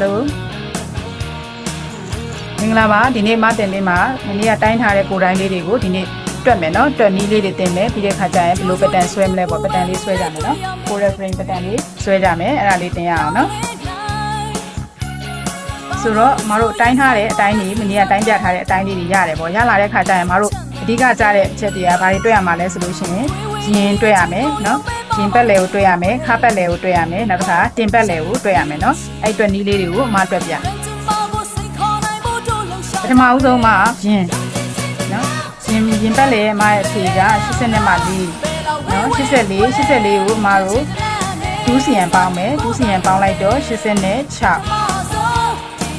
hello မင်္ဂလာပါဒီနေ့မတင်လေးမှာဒီနေ့ကတိုင်းထားတဲ့ကိုယ်တိုင်းလေးတွေကိုဒီနေ့တွက်မယ်နော်တွက်နည်းလေးတွေတင်မယ်ပြီးတဲ့ခါကျရင်ဘယ်လိုပတန်ဆွဲမလဲပေါ့ပတန်လေးဆွဲကြမယ်နော်ကိုယ် reference ပတန်လေးဆွဲကြမယ်အဲ့ဒါလေးတင်ရအောင်နော်ဆိုတော့မတို့တိုင်းထားတဲ့အတိုင်းကြီးမနေ့ကတိုင်းပြထားတဲ့အတိုင်းလေးတွေရတယ်ပေါ့ရလာတဲ့ခါကျရင်မတို့အဓိကကြားတဲ့အချက်တွေကဘာတွေတွေ့ရမှာလဲဆိုလို့ရှိရင်ရင်တွေ့ရမယ်နော် ရင်ပက်လေကိုတွေ့ရမယ်ခါပက်လေကိုတွေ့ရမယ်နောက်တစ်ခါတင်ပက်လေကိုတွေ့ရမယ်နော်အဲ့အတွက်နည်းလေးတွေကိုအမတွက်ပြပထမဦးဆုံးကရင်နော်ရင်ရင်ပက်လေရဲ့အမရဲ့အဖြေက80နဲ့မှ4နော်84 84ကိုအမတို့ဒူးစီယံပေါင်းမယ်ဒူးစီယံပေါင်းလိုက်တော့80နဲ့6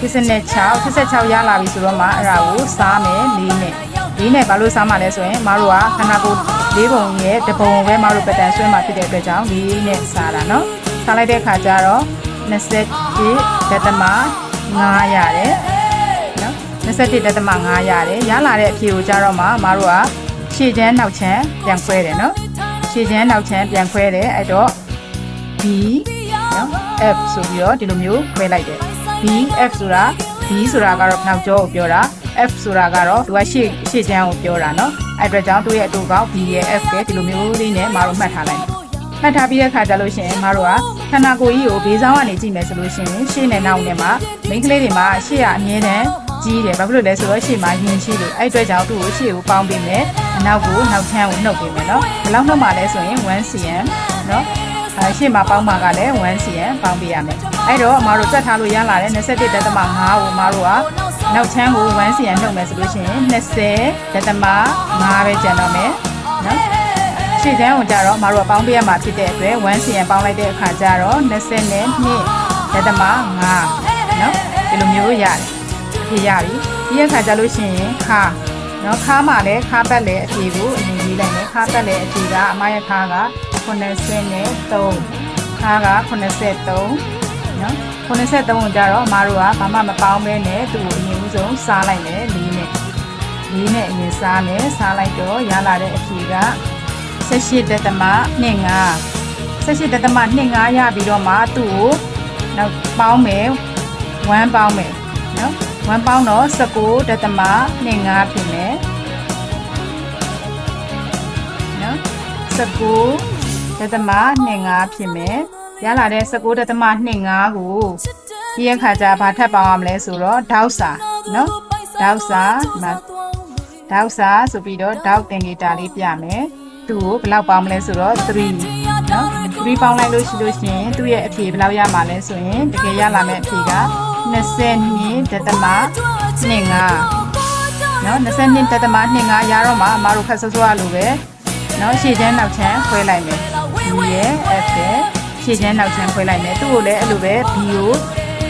86 86ရလာပြီဆိုတော့မှအဲ့ဒါကိုစားမယ်၄နဲ့၄နဲ့ဘာလို့စားမှလဲဆိုရင်မတို့ကခန္ဓာကိုယ် လေးပုံရဲ့တပုံပဲမတို့ပတန်ဆွဲမှာဖြစ်တဲ့အတွက်ကြောင့်လေးနဲ့စားတာနော်စားလိုက်တဲ့အခါကျတော့21ဒသမ9ရတယ်နော်21ဒသမ9ရတယ်ရလာတဲ့အဖြေကိုကြတော့မှမတို့ကခြေချမ်းနောက်ချမ်းပြန်ခွဲတယ်နော်ခြေချမ်းနောက်ချမ်းပြန်ခွဲတယ်အဲ့တော့ B နော် F ဆိုပြီးတော့ဒီလိုမျိုးခွဲလိုက်တယ် B F ဆိုတာ B ဆိုတာကတော့နောက်ကျောကိုပြောတာ F ဆိုတာကတော့သူကရှေ့ရှေ့ချမ်းကိုပြောတာเนาะအဲ့အတွက်ကြောင့်သူ့ရဲ့အတူကောက် B ရဲ့ F ကဒီလိုမျိုးလေးနဲ့မတို့မှတ်ထားလိုက်မှတ်ထားပြီးတဲ့ခါကျလို့ရှိရင်မတို့ကခန္ဓာကိုယ်ကြီးကိုဘေးဆောင်ကနေကြည့်မယ်ဆိုလို့ရှိရင်ရှေ့နဲ့နောက်နဲ့မှာမိန်းကလေးတွေမှာရှေ့ကအမြဲတမ်းကြီးတယ်ဘာဖြစ်လို့လဲဆိုတော့ရှေ့မှာရင်ရှိလို့အဲ့အတွက်ကြောင့်သူ့ကိုရှေ့ကိုပေါင်းပေးမယ်အနောက်ကိုနောက်ချမ်းကိုနှုတ်ပေးမယ်เนาะဘယ်လောက်နှုတ်မှလဲဆိုရင် 1cm เนาะအဲရှေ့မှာပေါင်းမှာကလည်း 1cm ပေါင်းပေးရမယ်အဲ့တော့အမတို့စက်ထားလို့ရလာတဲ့21ဒသမ5ကိုအမတို့က နောက်ချမ်းကို 1cm နှုတ်မယ်ဆိုလို့ရှိရင်20ဒသမ5ပဲကျန်တော့မယ်နော်ရှေ့ချမ်းကိုကြတော့အမတို့ကပေါင်းပေးရမှာဖြစ်တဲ့အတွက် 1cm ပေါင်းလိုက်တဲ့အခါကျတော့22ဒသမ5နော်ဒီလိုမျိုးရတယ်ဖြစ်ရပြီဒီအခါကျလို့ရှိရင်ခါနော်ခါမှလည်းခါပတ်လည်းအဖြေကိုအရင်ရေးလိုက်မယ်ခါပတ်လည်းအဖြေကအမရဲ့ခါက83ခါက83နော် 83ကိုကြတော့အမတို့ကဘာမှမပေါင်းဘဲနဲ့သူ့ကိုအရင်ဦးဆုံးစားလိုက်မယ်လေးနဲ့လေးနဲ့အရင်စားမယ်စားလိုက်တော့ရလာတဲ့အဖြေက18တက်သမ25 18တက်သမ25ရပြီးတော့မှသူ့ကိုနောက်ပေါင်းမယ်1ပေါင်းမယ်နော်1ပေါင်းတော့19တက်သမ25ဖြစ်မယ်နော်19တက်သမ25ဖြစ်မယ် ရလာတဲ့19တက်သမ25ကိုဒီအခါကျဘာထပ်ပေါင်းရမလဲဆိုတော့ဒေါက်စာနော်ဒေါက်စာဒီမှာဒေါက်စာဆိုပြီးတော့ဒေါက်တင်ဂီတာလေးပြမယ်သူ့ကိုဘယ်လောက်ပေါင်းမလဲဆိုတော့3နော်3ပေါင်းလိုက်လို့ရှိလို့ရှိရင်သူ့ရဲ့အဖြေဘယ်လောက်ရမှာလဲဆိုရင်တကယ်ရလာမယ့်အဖြေက22ဒသမ25နော်22ဒသမ25ရတော့မှအမတို့ခက်ဆော့ဆော့ရလို့ပဲနော်ရှေ့ချမ်းနောက်ချမ်းခွဲလိုက်မယ် B ရဲ့ F ရဲ့ ရှေ့ချမ်းနောက်ချမ်းခွဲလိုက်မယ်သူ့ကိုလည်းအဲ့လိုပဲ B ကို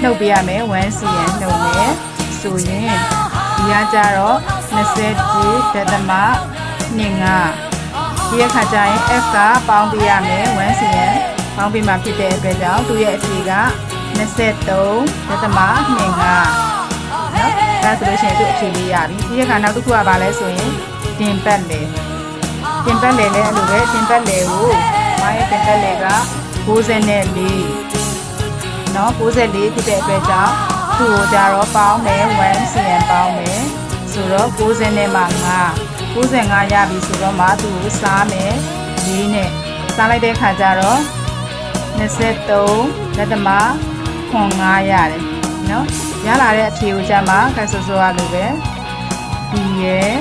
နှုတ်ပေးရမယ် 1cm နှုတ်မယ်ဆိုရင်ဒီကကြတော့21ဒသမ25ဒီအခါကျရင် F ကပေါင်းပေးရမယ် 1cm ပေါင်းပေးမှဖြစ်တဲ့အတွက်ကြောင့်သူ့ရဲ့အဖြေက23ဒသမ25နော်ဒါဆိုလို့ရှိရင်သူ့အဖြေလေးရပြီဒီကနောက်တစ်ခုကဘာလဲဆိုရင်တင်ပတ်လေတင်ပတ်လေလည်းအဲ့လိုပဲတင်ပတ်လေကိုမရဲ့တင်ပတ်လေက 94နော်94ဖြစ်တဲ့အတွက်ကြောင့်သူ့ကိုကြတော့ပေါင်းမယ်1 cm ပေါင်းမယ်ဆိုတော့90နဲ့မှ5 95ရပြီဆိုတော့မှသူ့ကိုစားမယ်4နဲ့စားလိုက်တဲ့ခါကျတော့23လက်သမခွန်9ရတယ်နော်ရလာတဲ့အဖြေကိုကြမှာခက်ဆိုးဆိုးရလို့ပဲ B ရယ်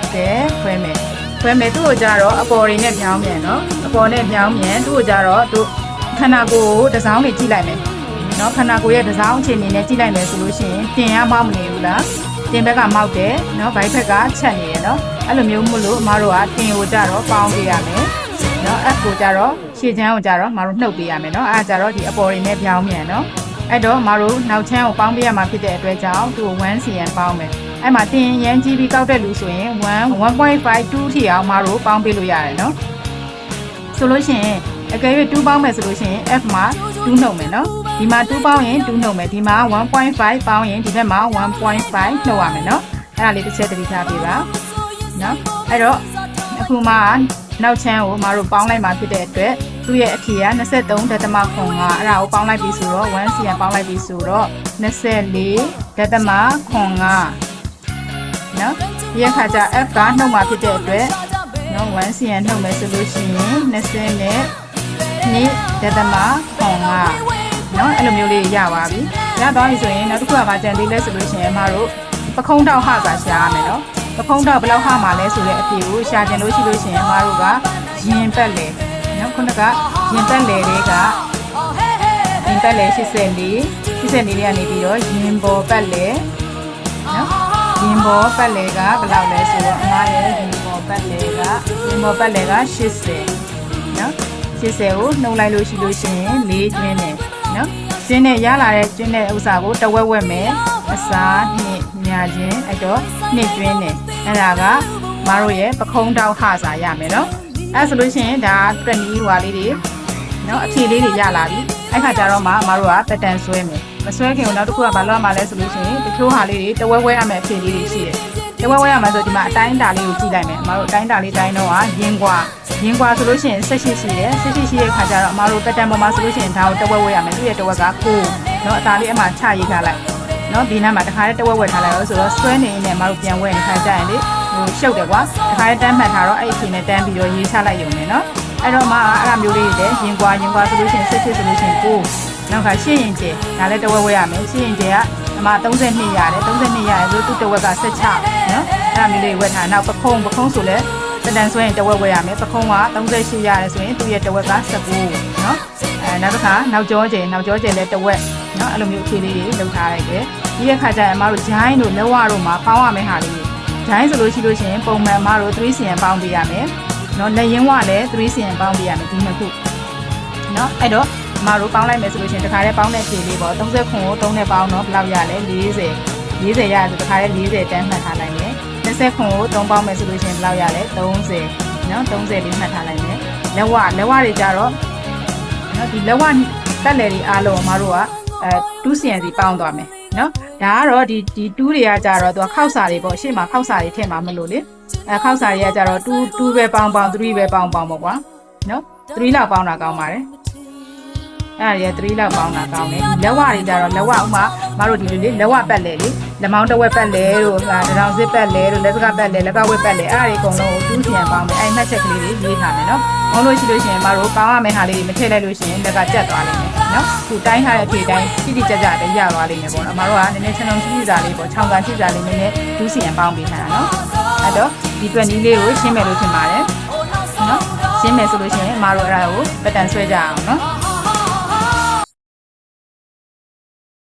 F ရယ်ခွဲမယ် ခွဲမယ်သူ့ကိုကြတော့အပေါ်တွေနဲ့ပြောင်းပြန်နော်အပေါ်နဲ့ပြောင်းပြန်သူ့ကိုကြတော့သူခန္ဓာကိုယ်ကိုတစ်စောင်းနေကြည့်လိုက်မယ်နော်ခန္ဓာကိုယ်ရဲ့တစ်စောင်းအခြေအနေနဲ့ကြည့်လိုက်မယ်ဆိုလို့ရှိရင်တင်ရမောက်မနေဘူးလားတင်ဘက်ကမောက်တယ်နော်ဘိုက်ဘက်ကချက်နေရနော်အဲ့လိုမျိုးမို့လို့အမတို့ကတင်ကိုကြတော့ပေါင်းပေးရမယ်နော် F ကိုကြတော့ရှေ့ချမ်းကိုကြတော့မတို့နှုတ်ပေးရမယ်နော်အဲ့ဒါကြတော့ဒီအပေါ်တွေနဲ့ပြောင်းပြန်နော်အဲ့တော့မတို့နောက်ချမ်းကိုပေါင်းပေးရမှာဖြစ်တဲ့အတွက်ကြောင့်သူ့ကို 1cm ပေါင်းမယ် အဲ့မှာတင်ရမ်းကြီးပြီးကောက်တဲ့လူဆိုရင်1 1.52ထိအောင်မတို့ပေါင်းပေးလို့ရတယ်နော်ဆိုလို့ရှိရင်အကယ်၍2ပေါင်းမယ်ဆိုလို့ရှိရင် F မှာ2နှုတ်မယ်နော်ဒီမှာ2ပေါင်းရင်2နှုတ်မယ်ဒီမှာ1.5ပေါင်းရင်ဒီဘက်မှာ1.5နှုတ်ရမယ်နော်အဲ့ဒါလေးတစ်ချက်သတိထားပေးပါနော်အဲ့တော့အခုမှနောက်ချမ်းကိုမတို့ပေါင်းလိုက်မှဖြစ်တဲ့အတွက်သူ့ရဲ့အဖြေက23ဒသမခွန်ကအဲ့ဒါကိုပေါင်းလိုက်ပြီဆိုတော့1 cm ပေါင်းလိုက်ပြီဆိုတော့24ဒသမခွ န်ကနော်ဒီအခါကျ f ကနှုတ်မှာဖြစ်တဲ့အတွက်နော်1 cm နှုတ်မယ်ဆိုလို့ရှိရင်20နဲ့2ဒသမခွန်ကနော်အဲ့လိုမျိုးလေးရပါပြီရသွားပြီဆိုရင်နောက်တစ်ခုကဘာကြံသေးလဲဆိုလို့ရှိရင်အမတို့ပခုံးတောက်ဟစာရှာရမယ်နော်ပခုံးတောက်ဘယ်လောက်ဟမှာလဲဆိုတဲ့အဖြေကိုရှာကြင်လို့ရှိလို့ရှိရင်အမတို့ကရင်ပက်လေနော်ခုနကရင်ပက်လေတွေကရင်ပက်လေ84 84လေးကနေပြီးတော့ရင်ပေါ်ပက်လေနော် ရင်ပေါ်ပက်လေကဘယ်လောက်လဲဆိုတော့အမရဲ့ရင်ပေါ်ပက်လေကရင်ပေါ်ပက်လေက80နော်80ကိုနှုတ်လိုက်လို့ရှိလို့ရှိရင်၄ကျွင်းနဲ့နော်ကျွင်းနဲ့ရလာတဲ့ကျွင်းတဲ့ဥစ္စာကိုတဝက်ဝက်မယ်အစားနှစ်ညာချင်းအဲ့တော့နှစ်ကျွင်းနဲ့အဲ့ဒါကမတို့ရဲ့ပခုံးတောက်ဟစာရမယ်နော်အဲ့ဆိုလို့ရှိရင်ဒါတွက်နီးဟွာလေးတွေနော်အဖြေလေးတွေရလာပြီအဲ့ခါကျတော့မှမတို့ကပက်တန်ဆွဲမယ် မဆွဲခင်ကနောက်တစ်ခုကဘာလို့ရမှာလဲဆိုလို့ရှိရင်တချို့ဟာလေးတွေတဝက်ဝဲရမယ်အဖြေလေးတွေရှိတယ်တဝက်ဝဲရမှာဆိုဒီမှာအတိုင်းအတာလေးကိုကြည့်လိုက်မယ်မတို့အတိုင်းအတာလေးတိုင်းတော့ရင်းကွာရင်းကွာဆိုလို့ရှိရင်ဆက်ရှိရှိတယ်ဆက်ရှိရှိတဲ့ခါကျတော့အမတို့ပက်တန်ပေါ်မှာဆိုလို့ရှိရင်ဒါကိုတဝက်ဝဲရမယ်သူ့ရဲ့တဝက်ကကိုနော်အသားလေးအမှချရေးထားလိုက်နော်ဒီနားမှာတခါလေးတဝက်ဝက်ထားလိုက်လို့ဆိုတော့ဆွဲနေနေမှတို့ပြန်ဝဲနေခါကြရင်လေဟိုရှုပ်တယ်ကွာတခါလေးတန်းမှတ်ထားတော့အဲ့အချိန်နဲ့တန်းပြီးတော့ရေးချလိုက်ရုံနဲ့နော်အဲ့တော့မှအဲ့ဒါမျိုးလေးတွေရင်ကွာရင်ကွာဆိုလို့ရှိရင်ဆက်ရှိဆိုလို့ရှိရင်ကို နောက်ကရှင်းရင်ကျဒါလည်းတဝက်ဝဲရမယ်ရှင်းရင်ကျကအမ32ရတယ်32ရတယ်ဆိုသူ့တဝက်က16နော်အဲ့ဒါမျိုးလေးဝက်ထားနောက်ပခုံးပခုံးဆိုလဲတတန်ဆွဲရင်တဝက်ဝဲရမယ်ပခုံးက38ရတယ်ဆိုရင်သူ့ရဲ့တဝက်က19နော်အဲနောက်တစ်ခါနောက်ကျောကျနောက်ကျောကျလည်းတဝက်နော်အဲ့လိုမျိုးအခြေလေးတွေလုပ်ထားလိုက်တယ်ဒီရဲ့ခါကျရင်အမတို့ဂျိုင်းတို့လက်ဝတို့မှာပေါင်းရမယ့်ဟာလေးဂျိုင်းဆိုလို့ရှိလို့ရှိရင်ပုံမှန်အမတို့3စီယံပေါင်းပေးရမယ်နော်လက်ရင်းဝလည်း3စီယံပေါင်းပေးရမယ်ဒီနှစ်ခုနော်အဲ့တော့ အမတို့ပေါင်းလိုက်မယ်ဆိုလို့ရှိရင်တခါတည်းပေါင်းတဲ့ခြေလေးပေါ့30ခွန်ကို3နဲ့ပေါင်းတော့ဘယ်လောက်ရလဲ40 40ရတယ်ဆိုတခါတည်း40တန်းမှတ်ထားလိုက်မယ်20ခွန်ကို3ပေါင်းမယ်ဆိုလို့ရှိရင်ဘယ်လောက်ရလဲ30နော်30လေးမှတ်ထားလိုက်မယ်လက်ဝလက်ဝတွေကြတော့နော်ဒီလက်ဝတက်လေတွေအားလုံးအမတို့ကအဲ2စီယံစီပေါင်းသွားမယ်နော်ဒါကတော့ဒီဒီ2တွေကကြတော့သူကခောက်စာတွေပေါ့ရှေ့မှာခောက်စာတွေထည့်မှာမလို့လေအဲခောက်စာတွေကကြတော့2 2ပဲပေါင်းပေါင်း3ပဲပေါင်းပေါင်းပေါ့ကွာနော်3လောက်ပေါင်းတာကောင်းပါတယ် အဲ့ဒါကြီး3လောက်ပေါင်းတာကောင်းတယ်လက်ဝတွေကြတော့လက်ဝဥမာမတို့ဒီလိုလေလက်ဝပတ်လေလေလက်မောင်းတစ်ဝက်ပတ်လေတို့ဟာတရောင်စစ်ပတ်လေတို့လက်စကပတ်လေလက်ကဝက်ပတ်လေအဲ့ဒါတွေအကုန်လုံးကို2စီယံပေါင်းမယ်အဲ့မှတ်ချက်ကလေးတွေရေးထားမယ်နော်မဟုတ်လို့ရှိလို့ရှိရင်မတို့ပေါင်းရမယ့်ဟာလေးတွေမထည့်လိုက်လို့ရှိရင်လက်ကကျက်သွားလိမ့်မယ်နော်ခုတိုင်းထားတဲ့အဖြေတိုင်းတိတိကျကျတည်းရသွားလိမ့်မယ်ပေါ့နော်အမတို့ကနည်းနည်းချွန်ချုံချီစာလေးပေါ့ခြောင်ကန်ချီစာလေးနည်းနည်း2စီယံပေါင်းပေးထားတာနော်အဲ့တော့ဒီတွက်နီးလေးကိုရှင်းမယ်လို့ထင်ပါတယ်နော်ရှင်းမယ်ဆိုလို့ရှိရင်အမတို့အဲ့ဒါကိုပက်တန်ဆွဲကြအောင်နော်